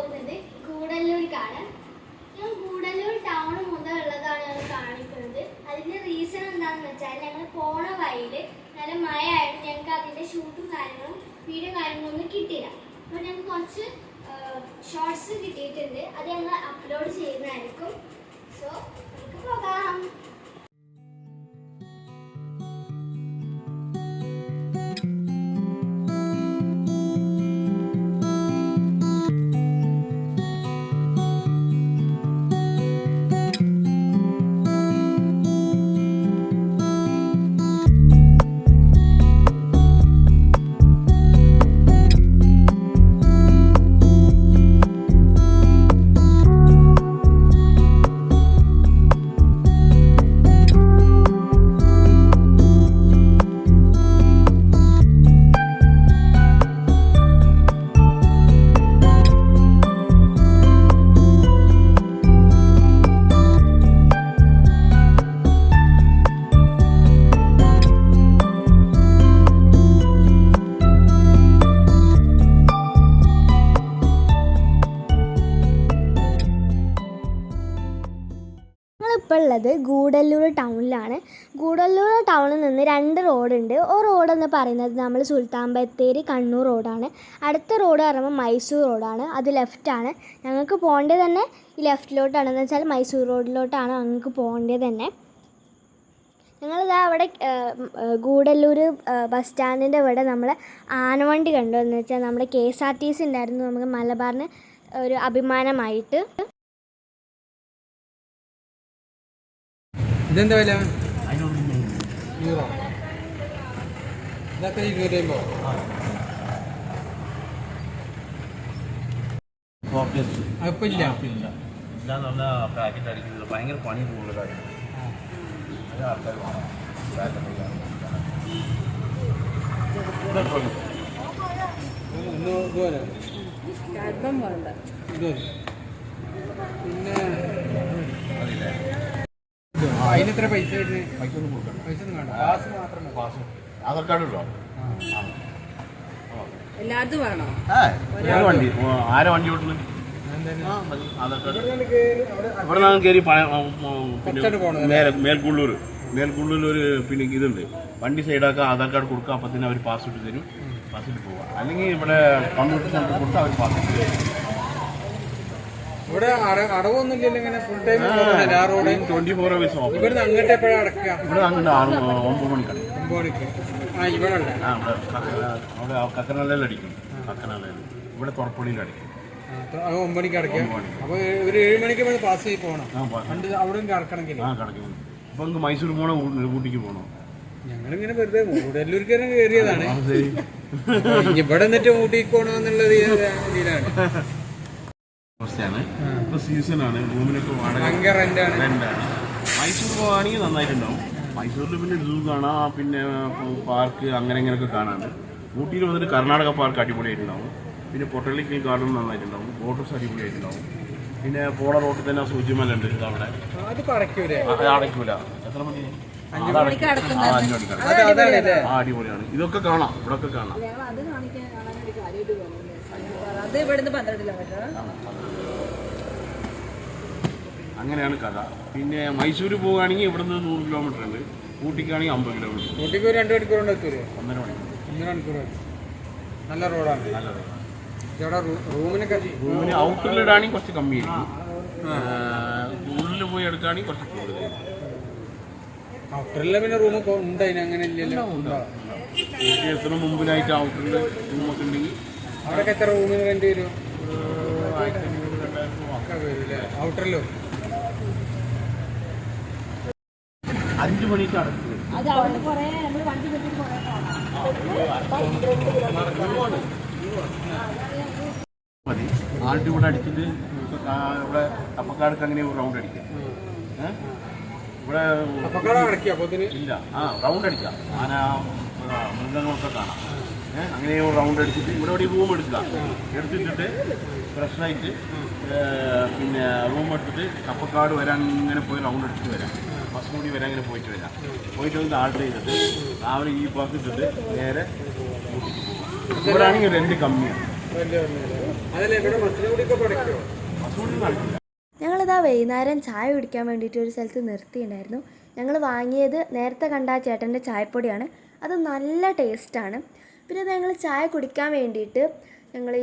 പോകുന്നത് കൂടല്ലൂർക്കാണ് ഞാൻ കൂടല്ലൂർ ടൗൺ മുതലുള്ളതാണ് ഞങ്ങൾ കാണിക്കുന്നത്. അതിന്റെ റീസൺ എന്താണെന്ന് വെച്ചാൽ ഞങ്ങൾ പോണ വഴിയിൽ നല്ല മഴ ആയിട്ട് ഞങ്ങൾക്ക് അതിന്റെ ഷൂട്ടും കാര്യങ്ങളും വീഡിയോ കാര്യങ്ങളൊന്നും കിട്ടിയില്ല. അപ്പോൾ ഞങ്ങൾക്ക് കുറച്ച് ഷോർട്സ് കിട്ടിയിട്ടുണ്ട്. അത് ഞങ്ങൾ അപ്ലോഡ് ചെയ്യുന്നതായിരിക്കും. സോ നമുക്ക് പോകാം. ഉള്ളത് ഗൂഡല്ലൂർ ടൗണിലാണ്. ഗൂഡല്ലൂർ ടൗണിൽ നിന്ന് രണ്ട് റോഡുണ്ട്. ഒരു റോഡെന്ന് പറയുന്നത് നമ്മൾ സുൽത്താൻ ബത്തേരി കണ്ണൂർ റോഡാണ്. അടുത്ത റോഡ് പറയുമ്പോൾ മൈസൂർ റോഡാണ്. അത് ലെഫ്റ്റാണ്. ഞങ്ങൾക്ക് പോകേണ്ടത് തന്നെ ഈ ലെഫ്റ്റിലോട്ടാണ്. എന്ന് വെച്ചാൽ മൈസൂർ റോഡിലോട്ടാണ് ഞങ്ങൾക്ക് പോകേണ്ടത് തന്നെ. ഞങ്ങളിതാ അവിടെ ഗൂഡല്ലൂർ ബസ് സ്റ്റാൻഡിന്റെ ഇവിടെ നമ്മൾ ആനവണ്ടി കണ്ടു. എന്ന് വെച്ചാൽ നമ്മുടെ K S R T C ഉണ്ടായിരുന്നു. നമുക്ക് മലബാറിന് ഒരു അഭിമാനമായിട്ട്. ഇതെന്താ വില? യൂറോ ഇതൊക്കെ ഇരുന്നൂറ്റി അമ്പത് അതിപ്പോ ഇല്ല പറഞ്ഞാൽ പാക്കറ്റ് അടിക്കുന്നത്. ഭയങ്കര പണി കൂടുതൽ കാര്യം അത് ആൾക്കാർ വേണം. പിന്നെ അതിനെത്ര പൈസ പൈസ ഒന്നും കൊടുക്കണം പൈസ ഒന്നും വേണ്ട പാസ് മാത്രം മതി. പാസ് ആധാർ കാർഡ് ഉണ്ടോ? ആ. എല്ലായിടത്തും വേണോ ഏത് വണ്ടി. ഓ, ആരാ വണ്ടി ഓട്ടുന്നത് ആ, മതി. ആധാർ കാർഡ്. അവിടെ ഇവിടെ നിന്ന് കയറി പഴ- ആ, ആ, കുറച്ചങ്ങോട്ട് പോണം പിന്നെ മേൽക്കുള്ളൂർ മേൽക്കുള്ളൂർ ഒരു പിന്നെ ഇതുണ്ട്. വണ്ടി സൈഡാക്കുക ആധാർ കാർഡ് കൊടുക്കുക അപ്പം തന്നെ അവർ പാസ് ഇട്ട് തരും. പാസ്പോർട്ട് ഇട്ട് പോവാം. അല്ലെങ്കിൽ ഇവിടെ കമ്പ്യൂട്ടർ സെന്റർ കൊടുത്താൽ അവർ പാസ്പോർട്ട് തരും. ഇവിടെ അട- അടവൊന്നും ഇല്ലല്ലോ ഇങ്ങനെ ഫുൾ ടൈം ആ road twenty four hours of ഇവിടുന്ന് അങ്ങോട്ട് എപ്പോഴാണ് അടക്കുക? ഇവിടെ അങ്ങോട്ട് ആറ് ഒമ്പത് മണിക്കാണ്. ഒമ്പത് മണിക്ക്. ആ ഇവിടെ ആ ഇവിടെ അവിടെ കക്കനാലയിൽ അടിക്കും. കക്കനാലയിൽ. ഇവിടെ തുറപ്പള്ളിയിൽ അടിക്കും. അത് ഒമ്പത് മണിക്ക് അപ്പോൾ മണിക്ക്. അപ്പൊ ഒരു ഏഴ് മണിക്ക് ഇവിടെ പാസ് ചെയ്ത് പോകണം. ആ പണ്ട് കിടക്കും അപ്പോൾ നമുക്ക് മൈസൂർ പോകണോ ഊട്ടിക്ക് പോകണോ. ഞങ്ങളിങ്ങനെ വെറുതെ കൂടല്ലൂർക്ക് കയറിയതാണ്. ഇവിടെ നിന്നിട്ട് ഊട്ടിക്ക് പോകണമെന്നുള്ളത് ഇതിലാണ്. അവസ്ഥയാണ് ഇപ്പൊ സീസണാണ് റൂമിനൊക്കെ വാടക റെന്റാണ് മൈസൂർ പോവാണെങ്കിൽ നന്നായിട്ടുണ്ടാവും. മൈസൂരിൽ പിന്നെ സൂ കാണാം. പിന്നെ പാർക്ക് അങ്ങനെ ഇങ്ങനെയൊക്കെ കാണാണ്ട്. ഊട്ടിയിൽ വന്നിട്ട് കർണാടക പാർക്ക് അടിപൊളിയായിട്ടുണ്ടാവും. പിന്നെ പൊട്ടളിക്കൽ ഗാർഡൻ നന്നായിട്ടുണ്ടാവും. ബോട്ടസ് അടിപൊളിയായിട്ടുണ്ടാവും. പിന്നെ പോണ റോട്ടിൽ തന്നെ സൂചിമല ഉണ്ട് അവിടെ. അത് പറക്കൂലേ അത് അടയ്ക്കൂല. എത്ര മണി അഞ്ചു മണിക്ക് ആ, അടക്കുന്നത് മണിക്ക് അടയ്ക്കും. അല്ലേ ആ അടിപൊളിയാണ്. ഇതൊക്കെ കാണാം. ഇവിടൊക്കെ കാണാം. ഞങ്ങൾ അത് ഇവിടുന്ന് പന്ത്രണ്ട് കിലോമീറ്റർ അങ്ങനെയാണ് കഥ. പിന്നെ മൈസൂർ പോവുകയാണെങ്കിൽ ഇവിടുന്ന് നൂറ് കിലോമീറ്റർ ഉണ്ട്. ഊട്ടിക്കാണെങ്കിൽ അമ്പത് കിലോമീറ്റർ ഊട്ടിക്ക് ഒരു രണ്ട് മണിക്കൂർ കൊണ്ട് എത്തൂലേ? ഒന്നര മണിക്കൂർ. ഒന്നര മണിക്കൂർ നല്ല റോഡാണ്. നല്ല റോഡാണ്. ഇവിടെ റൂമിനൊക്കെ റൂമിന് ഔട്ടറിലിടാണെങ്കിൽ കുറച്ച് കമ്മിയായിരിക്കും. ഉള്ളിൽ പോയി എടുക്കുകയാണെങ്കിൽ കുറച്ച് കൂടുതൽ ഔട്ടറിലെ പിന്നെ റൂം ഉണ്ട്. അതിന് അങ്ങനെ ഇല്ലല്ലോ. ഉണ്ടോ ഊട്ടി എത്ര മുമ്പിലായിട്ട് ഔട്ടറിൽ റൂമൊക്കെ ഉണ്ടെങ്കിൽ അവിടെയൊക്കെ എത്ര റൂമിന് റെന്റ് വരും? ഔട്ടറിലോ അഞ്ചു മണിക്ക് അടച്ചു അവിടെ വണ്ടി മതി. ആൾട്ട് ഇവിടെ അടിച്ചിട്ട് ഇവിടെ അപ്പക്കാടക്ക് അങ്ങനെ ഒരു റൗണ്ട് അടിക്കാം? ഇവിടെ ഇല്ല. ആ റൗണ്ട് അടിക്കാം. ആന മൃഗങ്ങളൊക്കെ കാണാം. അങ്ങനെ ഒരു റൗണ്ട് അടിച്ചിട്ട് ഇവിടെ ഒരു റൂം എടുക്കുക. എടുത്തിട്ടിട്ട് ഫ്രഷായിട്ട് പിന്നെ റൂം എടുത്തിട്ട് കപ്പക്കാട് വരാൻ ഇങ്ങനെ പോയി റൗണ്ട് അടിച്ചിട്ട് വരാം. ബസ് കൂടി വരാൻ ഇങ്ങനെ പോയിട്ട് വരാം. പോയിട്ട് വന്ന് ആൾട്ട് ചെയ്തിട്ട് രാവിലെ ഈ ബസ് ഇട്ടിട്ട് നേരെ ഇവിടെയാണെങ്കിൽ രണ്ട് കമ്മിയാണ് കാണിക്കില്ല ഞങ്ങളിതാ വൈകുന്നേരം ചായ കുടിക്കാൻ വേണ്ടിയിട്ട് ഒരു സ്ഥലത്ത് നിർത്തിയിട്ടുണ്ടായിരുന്നു ഞങ്ങൾ വാങ്ങിയത് നേരത്തെ കണ്ട ആ ചേട്ടന്റെ ചായപ്പൊടിയാണ്. അത് നല്ല ടേസ്റ്റാണ് പിന്നെ അത് ഞങ്ങൾ ചായ കുടിക്കാൻ വേണ്ടിയിട്ട് ഞങ്ങൾ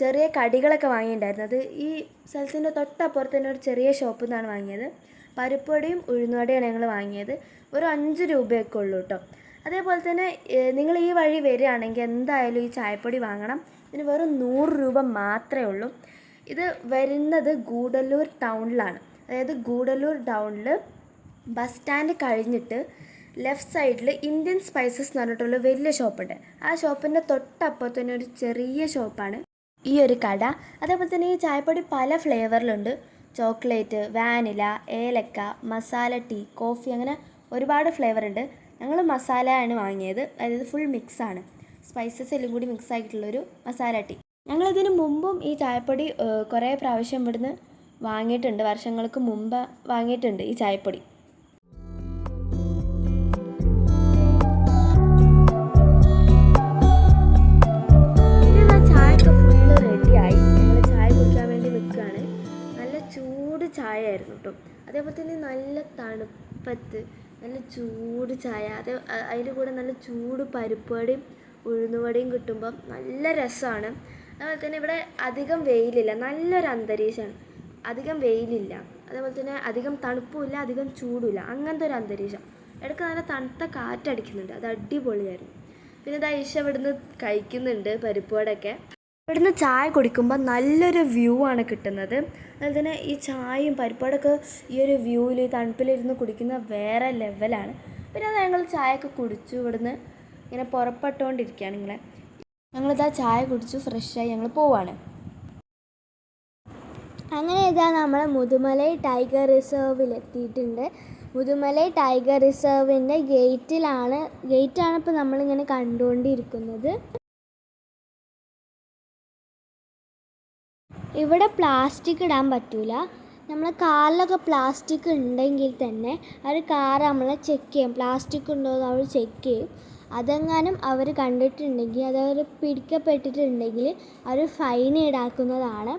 ചെറിയ കടികളൊക്കെ വാങ്ങിയിട്ടുണ്ടായിരുന്നു. അത് ഈ സ്ഥലത്തിന്റെ തൊട്ടപ്പുറത്ത് തന്നെ ഒരു ചെറിയ ഷോപ്പിൽ നിന്നാണ് വാങ്ങിയത്. പരിപ്പുവടയും ഉഴുന്നുവടയാണ് ഞങ്ങൾ വാങ്ങിയത്. ഒരു അഞ്ച് രൂപയൊക്കെ ഉള്ളൂ കേട്ടോ. അതേപോലെ തന്നെ നിങ്ങൾ ഈ വഴി വരികയാണെങ്കിൽ എന്തായാലും ഈ ചായപ്പൊടി വാങ്ങണം. ഇതിന് വെറും നൂറ് രൂപ മാത്രമേ ഉള്ളൂ. ഇത് വരുന്നത് ഗൂഡല്ലൂർ ടൗണിലാണ്. അതായത് ഗൂഡല്ലൂർ ടൗണിൽ ബസ് സ്റ്റാൻഡ് കഴിഞ്ഞിട്ട് ലെഫ്റ്റ് സൈഡിൽ ഇന്ത്യൻ സ്പൈസസ് എന്ന് പറഞ്ഞിട്ടുള്ള വലിയ ഷോപ്പുണ്ട്. ആ ഷോപ്പിന്റെ തൊട്ടപ്പുറത്ത് തന്നെ ഒരു ചെറിയ ഷോപ്പാണ്. ഈ ഒരു കട. അതേപോലെ തന്നെ ഈ ചായപ്പൊടി പല ഫ്ലേവറിലുണ്ട്. ചോക്ലേറ്റ് വാനില ഏലക്ക മസാല ടീ കോഫി അങ്ങനെ ഒരുപാട് ഫ്ലേവർ ഉണ്ട് ഞങ്ങൾ മസാല ആണ് വാങ്ങിയത്. അതായത് ഫുൾ മിക്സാണ് സ്പൈസസ് എല്ലാം കൂടി മിക്സ് ആയിട്ടുള്ളൊരു മസാല ടീ. ഞങ്ങളിതിന് മുമ്പും ഈ ചായപ്പൊടി കുറേ പ്രാവശ്യം ഇവിടുന്ന് വാങ്ങിയിട്ടുണ്ട്. വർഷങ്ങൾക്ക് മുമ്പ് വാങ്ങിയിട്ടുണ്ട് ഈ ചായപ്പൊടി. കേട്ടോ. അതേപോലെ തന്നെ നല്ല തണുപ്പത്ത് നല്ല ചൂട് ചായ അത് അതിന്റെ കൂടെ നല്ല ചൂട് പരിപ്പുവടയും ഉഴുന്നുവടയും കിട്ടുമ്പം നല്ല രസമാണ് അതുപോലെ തന്നെ ഇവിടെ അധികം വെയിലില്ല നല്ലൊരു അന്തരീക്ഷമാണ് അധികം വെയിലില്ല. അതേപോലെ തന്നെ അധികം തണുപ്പുമില്ല അധികം ചൂടുമില്ല അങ്ങനത്തെ ഒരു അന്തരീക്ഷം. ഇടയ്ക്ക് നല്ല തണുത്ത കാറ്റടിക്കുന്നുണ്ട്. അത് അടിപൊളിയായിരുന്നു. പിന്നെ ഇതാ ഈശ ഇവിടുന്ന് കഴിക്കുന്നുണ്ട് പരിപ്പുവടയൊക്കെ ഇവിടുന്ന് ചായ കുടിക്കുമ്പോൾ നല്ലൊരു വ്യൂ ആണ് കിട്ടുന്നത്. അതുപോലെ തന്നെ ഈ ചായയും പരിപ്പാടൊക്കെ ഈ ഒരു വ്യൂവിൽ തണുപ്പിലിരുന്ന് കുടിക്കുന്ന വേറെ ലെവലാണ് പിന്നെ അത് ഞങ്ങൾ ചായയൊക്കെ കുടിച്ചു ഇവിടുന്ന് ഇങ്ങനെ പുറപ്പെട്ടുകൊണ്ടിരിക്കുകയാണ് ഇങ്ങനെ. ഞങ്ങളിതാ ചായ കുടിച്ചു ഫ്രഷായി ഞങ്ങൾ പോവാണ്. അങ്ങനെ ഇതാ നമ്മൾ മുതുമലൈ ടൈഗർ റിസർവിൽ എത്തിയിട്ടുണ്ട്. മുതുമലൈ ടൈഗർ റിസർവിന്റെ ഗേറ്റിലാണ് ഗേറ്റാണ് ഇപ്പോൾ നമ്മളിങ്ങനെ കണ്ടുകൊണ്ടിരിക്കുന്നത്. ഇവിടെ പ്ലാസ്റ്റിക് ഇടാൻ പറ്റൂല. നമ്മളെ കാറിലൊക്കെ പ്ലാസ്റ്റിക് ഉണ്ടെങ്കിൽ തന്നെ അവർ കാർ നമ്മളെ ചെക്ക് ചെയ്യും. പ്ലാസ്റ്റിക് ഉണ്ടോ എന്ന് അവർ ചെക്ക് ചെയ്യും. അതെങ്ങാനും അവർ കണ്ടിട്ടുണ്ടെങ്കിൽ അതവർ പിടിക്കപ്പെട്ടിട്ടുണ്ടെങ്കിൽ അവർ ഫൈൻ ഈടാക്കുന്നതാണ്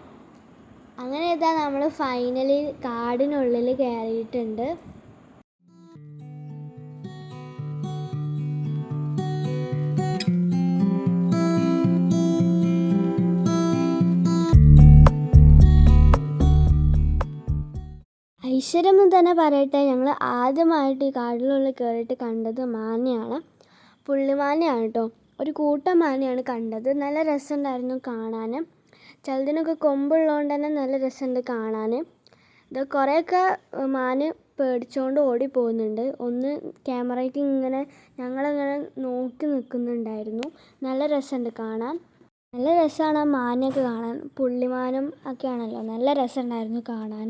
അങ്ങനെ ഇതാ നമ്മൾ ഫൈനലി കാടിനുള്ളിൽ കയറിയിട്ടുണ്ട് ഐശ്വര്യം എന്ന് തന്നെ പറയട്ടെ ഞങ്ങൾ ആദ്യമായിട്ട് ഈ കാടിനുള്ളിൽ കയറിയിട്ട് കണ്ടത് മാനയാണ് പുള്ളിമാനയാണ് കേട്ടോ. ഒരു കൂട്ടം മാനയാണ് കണ്ടത്. നല്ല രസമുണ്ടായിരുന്നു കാണാൻ ചിലതിനൊക്കെ കൊമ്പുള്ളതുകൊണ്ട് തന്നെ നല്ല രസമുണ്ട് കാണാൻ ഇത് കുറേയൊക്കെ മാന് പേടിച്ചുകൊണ്ട് ഓടി പോകുന്നുണ്ട് ഒന്ന് ക്യാമറയ്ക്ക് ഇങ്ങനെ ഞങ്ങളിങ്ങനെ നോക്കി നിൽക്കുന്നുണ്ടായിരുന്നു. നല്ല രസമുണ്ട് കാണാൻ. നല്ല രസമാണ് ആ മാനൊക്കെ കാണാൻ. പുള്ളിമാനും ഒക്കെ ആണല്ലോ നല്ല രസമുണ്ടായിരുന്നു കാണാൻ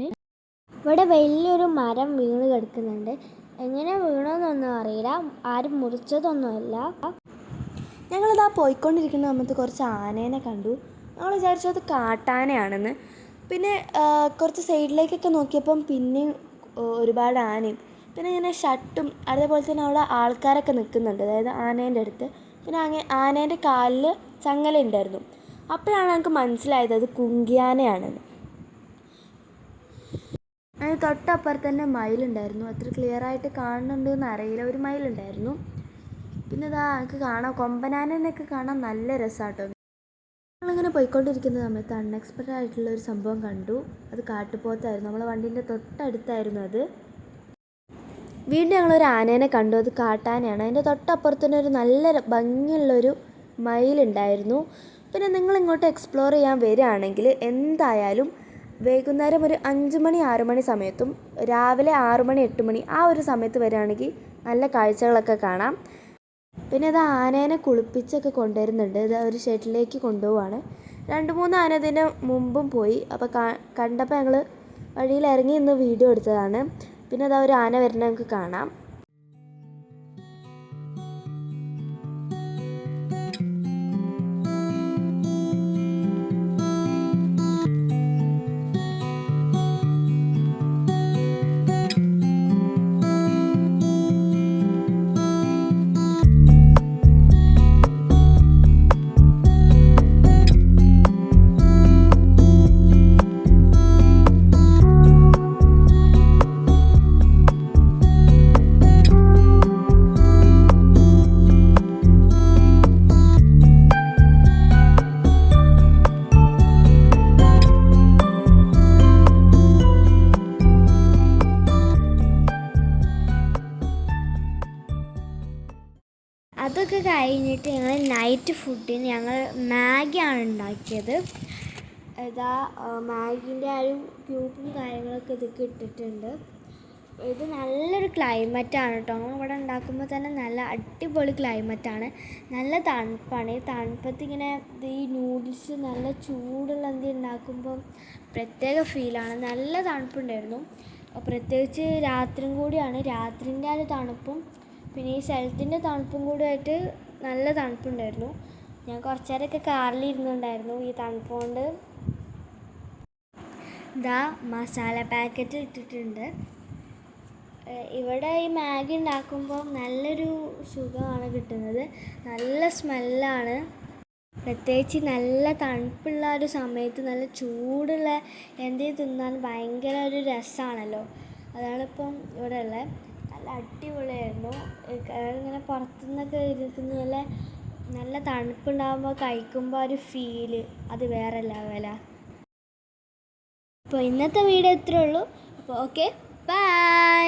ഇവിടെ വലിയൊരു മരം വീണ് കിടക്കുന്നുണ്ട്. എങ്ങനെ വീണോന്നൊന്നും അറിയില്ല. ആരും മുറിച്ചതൊന്നുമല്ല. ഞങ്ങളിതാ പോയിക്കൊണ്ടിരിക്കുന്ന സമയത്ത് കുറച്ച് ആനേനെ കണ്ടു. ഞങ്ങൾ വിചാരിച്ചു അത് കാട്ടാനയാണെന്ന്. പിന്നെ കുറച്ച് സൈഡിലേക്കൊക്കെ നോക്കിയപ്പം പിന്നെയും ഒരുപാട് ആനയും. പിന്നെ ഇങ്ങനെ ഷട്ടും അതേപോലെ തന്നെ അവിടെ ആൾക്കാരൊക്കെ നിൽക്കുന്നുണ്ട്. അതായത് ആനേന്റെ അടുത്ത്. പിന്നെ അങ്ങനെ ആനേന്റെ കാലിൽ ചങ്ങല ഉണ്ടായിരുന്നു. അപ്പോഴാണ് ഞങ്ങൾക്ക് മനസ്സിലായത് അത് കുങ്കിയാനയാണെന്ന്. അതിന് തൊട്ടപ്പുറത്ത് തന്നെ മയിലുണ്ടായിരുന്നു. അത്ര ക്ലിയർ ആയിട്ട് കാണുന്നുണ്ട് എന്ന് അറിയില്ല. ഒരു മയിലുണ്ടായിരുന്നു. പിന്നെ ഇതാ എനിക്ക് കാണാം. കൊമ്പനാനൊക്കെ കാണാൻ നല്ല രസമാട്ടോ നമ്മളിങ്ങനെ പോയിക്കൊണ്ടിരിക്കുന്ന സമയത്ത് അൺഎക്സ്പെക്റ്റഡ് ആയിട്ടുള്ള ഒരു സംഭവം കണ്ടു. അത് കാട്ടുപോത്തായിരുന്നു. നമ്മളെ വണ്ടീന്റെ തൊട്ടടുത്തായിരുന്നു അത്. വീണ്ടും ഞങ്ങളൊരു ആനേനെ കണ്ടു. അത് കാട്ടാനയാണ്. അതിന്റെ തൊട്ടപ്പുറത്ത് തന്നെ ഒരു നല്ല ഭംഗിയുള്ളൊരു മയിലുണ്ടായിരുന്നു. പിന്നെ നിങ്ങൾ ഇങ്ങോട്ട് എക്സ്പ്ലോർ ചെയ്യാൻ വരികയാണെങ്കിൽ എന്തായാലും വൈകുന്നേരം ഒരു അഞ്ച് മണി ആറ് മണി സമയത്തും രാവിലെ ആറ് മണി എട്ട് മണി ആ ഒരു സമയത്ത് വരികയാണെങ്കിൽ നല്ല കാഴ്ചകളൊക്കെ കാണാം. പിന്നെ ഇത് ആനേനെ കുളിപ്പിച്ചൊക്കെ കൊണ്ടുവരുന്നുണ്ട്. ഇത് ഒരു ഷെഡിലേക്ക് കൊണ്ടുപോവാണ്. രണ്ട് മൂന്ന് ആന മുമ്പും പോയി. അപ്പോൾ കണ്ടപ്പോൾ ഞങ്ങൾ വഴിയിൽ ഇറങ്ങി നിന്ന് വീഡിയോ എടുത്തതാണ്. പിന്നെ അതാ ഒരു ആന വരുന്നത് നമുക്ക് കാണാം. കഴിഞ്ഞിട്ട് ഞങ്ങൾ നൈറ്റ് ഫുഡിന് ഞങ്ങൾ മാഗിയാണ് ഉണ്ടാക്കിയത്. ഇതാ മാഗിന്റെ ആ ഒരു ക്യൂബും കാര്യങ്ങളൊക്കെ ഇതൊക്കെ ഇട്ടിട്ടുണ്ട്. ഇത് നല്ലൊരു ക്ലൈമറ്റാണ് കേട്ടോ നമ്മൾ ഇവിടെ ഉണ്ടാക്കുമ്പോൾ തന്നെ നല്ല അടിപൊളി ക്ലൈമറ്റാണ് നല്ല തണുപ്പാണ്. ഈ തണുപ്പത്ത് ഇങ്ങനെ ഈ നൂഡിൽസ് നല്ല ചൂടുള്ള എന്തി ഉണ്ടാക്കുമ്പോൾ പ്രത്യേക ഫീലാണ് നല്ല തണുപ്പുണ്ടായിരുന്നു. പ്രത്യേകിച്ച് രാത്രിയും കൂടിയാണ്. രാത്രിന്റെ ആ ഒരു തണുപ്പും പിന്നെ ഈ സ്ഥലത്തിന്റെ തണുപ്പും കൂടി ആയിട്ട് നല്ല തണുപ്പുണ്ടായിരുന്നു. ഞാൻ കുറച്ച് നേരമൊക്കെ കാറിലിരുന്നുണ്ടായിരുന്നു ഈ തണുപ്പ് കൊണ്ട് ഇതാ മസാല പാക്കറ്റ് ഇട്ടിട്ടുണ്ട്. ഇവിടെ ഈ മാഗി ഉണ്ടാക്കുമ്പോൾ നല്ലൊരു സുഖമാണ് കിട്ടുന്നത്. നല്ല സ്മെല്ലാണ്. പ്രത്യേകിച്ച് നല്ല തണുപ്പുള്ള ഒരു സമയത്ത് നല്ല ചൂടുള്ള എന്തെങ്കിലും തിന്നാൻ ഭയങ്കര ഒരു രസമാണല്ലോ. അതാണിപ്പം ഇവിടെ ഉള്ളത് അടിപൊളിയായിരുന്നു. ഇങ്ങനെ പുറത്തുനിന്നൊക്കെ ഇരിക്കുന്ന പോലെ നല്ല തണുപ്പുണ്ടാകുമ്പോൾ കഴിക്കുമ്പോൾ ഒരു ഫീൽ അത് വേറെ ലെവല അപ്പോൾ ഇന്നത്തെ വീഡിയോ ഇത്രേ ഉള്ളൂ. അപ്പോൾ ഓക്കെ ബൈ